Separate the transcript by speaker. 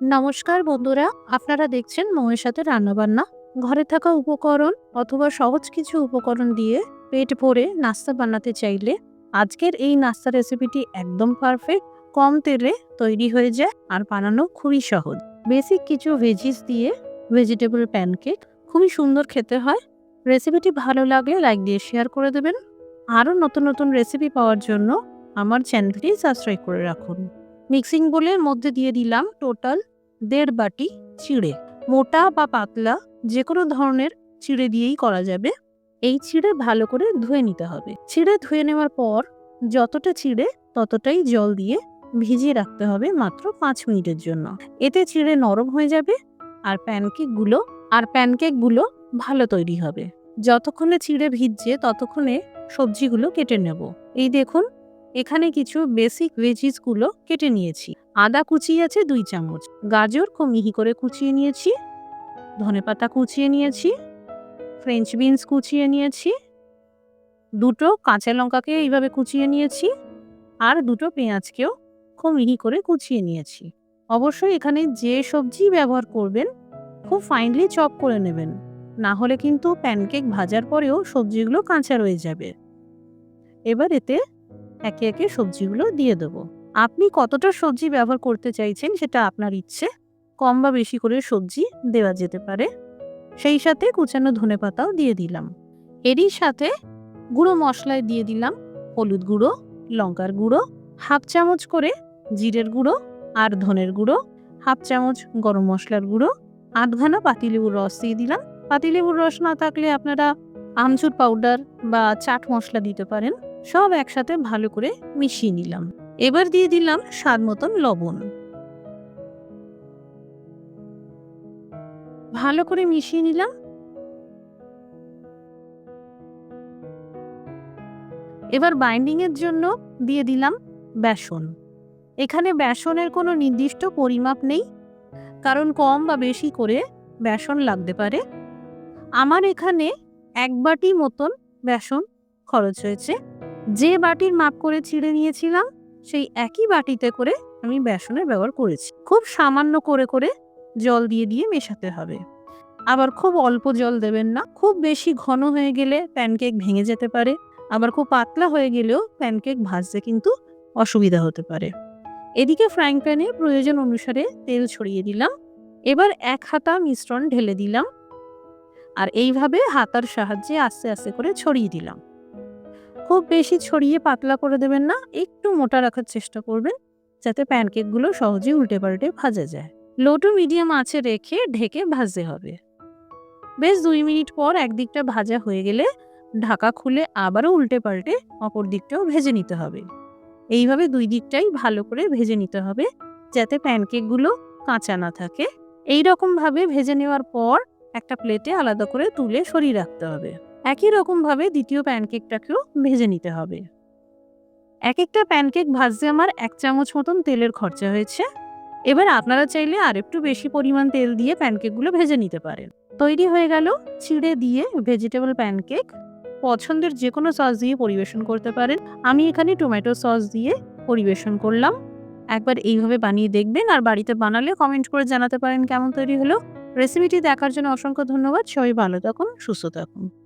Speaker 1: নমস্কার বন্ধুরা, আপনারা দেখছেন মৌয়ের সাথে রান্নাবান্না। ঘরে থাকা উপকরণ অথবা সহজ কিছু উপকরণ দিয়ে পেট ভরে নাস্তা বানাতে চাইলে আজকের এই নাস্তা রেসিপিটি একদম পারফেক্ট কম তেলে তৈরি হয়ে যায় আর বানানো খুবই সহজ। বেসিক কিছু ভেজিস দিয়ে ভেজিটেবল প্যানকেক খুবই সুন্দর খেতে হয়। রেসিপিটি ভালো লাগলে লাইক দিয়ে শেয়ার করে দেবেন। আরও নতুন নতুন রেসিপি পাওয়ার জন্য আমার চ্যানেলটি সাবস্ক্রাইব করে রাখুন। মিক্সিং বোলের মধ্যে দিয়ে দিলাম টোটাল দেড় বাটি চিড়ে, মোটা বা পাতলা যে কোনো ধরনের চিড়ে দিয়েই করা যাবে। এই চিড়ে ভালো করে ধুয়ে নিতে হবে। চিড়ে ধুয়ে নেওয়ার পর যতটা চিড়ে ততটাই জল দিয়ে ভিজিয়ে রাখতে হবে মাত্র পাঁচ মিনিটের জন্য। এতে চিড়ে নরম হয়ে যাবে আর প্যানকেকগুলো আর প্যানকেকগুলো ভালো তৈরি হবে। যতক্ষণে চিড়ে ভিজছে ততক্ষণে সবজিগুলো কেটে নেব। এই দেখুন এখানে কিছু বেসিক ভেজিসগুলো কেটে নিয়েছি। আদা কুচি আছে দুই চামচ, গাজর খুব মিহি করে কুচিয়ে নিয়েছি ধনেপাতা কুচিয়ে নিয়েছি ফ্রেঞ্চ বিনস কুচিয়ে নিয়েছি, দুটো কাঁচা লঙ্কাকে এইভাবে কুচিয়ে নিয়েছি, আর দুটো পেঁয়াজকেও খুব মিহি করে কুচিয়ে নিয়েছি। অবশ্যই এখানে যে সবজি ব্যবহার করবেন, খুব ফাইনলি চপ করে নেবেন। না হলে কিন্তু প্যানকেক ভাজার পরেও সবজিগুলো কাঁচা রয়ে যাবে। এবার এতে একে একে সবজিগুলো দিয়ে দেবো। আপনি কতটা সবজি ব্যবহার করতে চাইছেন সেটা আপনার ইচ্ছে। কম বা বেশি করে সবজি দেওয়া যেতে পারে। সেই সাথে কুচানো ধনে পাতাও দিয়ে দিলাম। এরই সাথে গুঁড়ো মশলায় দিয়ে দিলাম হলুদ গুঁড়ো, লঙ্কার গুঁড়ো, হাফ চামচ করে জিরের গুঁড়ো আর ধনের গুঁড়ো, হাফ চামচ গরম মশলার গুঁড়ো আধখানা পাতিলেবুর রস দিয়ে দিলাম। পাতিলেবুর রস না থাকলে আপনারা আমচুর পাউডার বা চাট মশলা দিতে পারেন। সব একসাথে ভালো করে মিশিয়ে নিলাম। এবার দিয়ে দিলাম স্বাদ মতন লবণ। ভালো করে মিশিয়ে নিলাম। এবার বাইন্ডিং এর জন্য দিয়ে দিলাম বেসন। এখানে বেসনের কোনো নির্দিষ্ট পরিমাপ নেই, কারণ কম বা বেশি করে বেসন লাগতে পারে। আমার এখানে এক বাটি মতন বেসন খরচ হয়েছে। যে বাটির মাপ করে ছিঁড়ে নিয়েছিলাম, সেই একই বাটিতে করে আমি বেসনের ব্যবহার করেছি। খুব সামান্য করে করে জল দিয়ে দিয়ে মেশাতে হবে। আবার খুব অল্প জল দেবেন না। খুব বেশি ঘন হয়ে গেলে প্যানকেক ভেঙে যেতে পারে। আবার খুব পাতলা হয়ে গেলেও প্যানকেক ভাজতে কিন্তু অসুবিধা হতে পারে। এদিকে ফ্রাইং প্যানে প্রয়োজন অনুসারে তেল ছড়িয়ে দিলাম। এবার এক হাতা মিশ্রণ ঢেলে দিলাম। আর এইভাবে হাতার সাহায্যে আস্তে আস্তে করে ছড়িয়ে দিলাম। খুব বেশি ছড়িয়ে পাতলা করে দেবেন না, একটু মোটা রাখার চেষ্টা করবেন, যাতে প্যানকেকগুলো সহজে উল্টে পাল্টে ভাজা যায়। লো টু মিডিয়াম আঁচে রেখে ঢেকে ভাজতে হবে। বেশ দুই মিনিট পর একদিকটা ভাজা হয়ে গেলে ঢাকা খুলে আবারও উল্টে পাল্টে অপর দিকটাও ভেজে নিতে হবে। এইভাবে দুই দিকটাই ভালো করে ভেজে নিতে হবে, যাতে প্যানকেকগুলো কাঁচা না থাকে। এই রকমভাবে ভেজে নেওয়ার পর একটা প্লেটে আলাদা করে তুলে সরিয়ে রাখতে হবে। একই রকমভাবে দ্বিতীয় প্যানকেকটাকেও ভেজে নিতে হবে। এক একটা প্যানকেক ভাজতে আমার এক চামচ মতন তেলের খরচা হয়েছে। এবার আপনারা চাইলে আর একটু বেশি পরিমাণ তেল দিয়ে প্যানকেকগুলো ভেজে নিতে পারেন। তৈরি হয়ে গেল চিড়ে দিয়ে ভেজিটেবল প্যানকেক। পছন্দের যে কোনো সস দিয়ে পরিবেশন করতে পারেন। আমি এখানে টমেটো সস দিয়ে পরিবেশন করলাম। একবার এইভাবে বানিয়ে দেখবেন আর বাড়িতে বানালে কমেন্ট করে জানাতে পারেন কেমন তৈরি হলো। রেসিপিটি দেখার জন্য অসংখ্য ধন্যবাদ। সবাই ভালো থাকুন, সুস্থ থাকুন।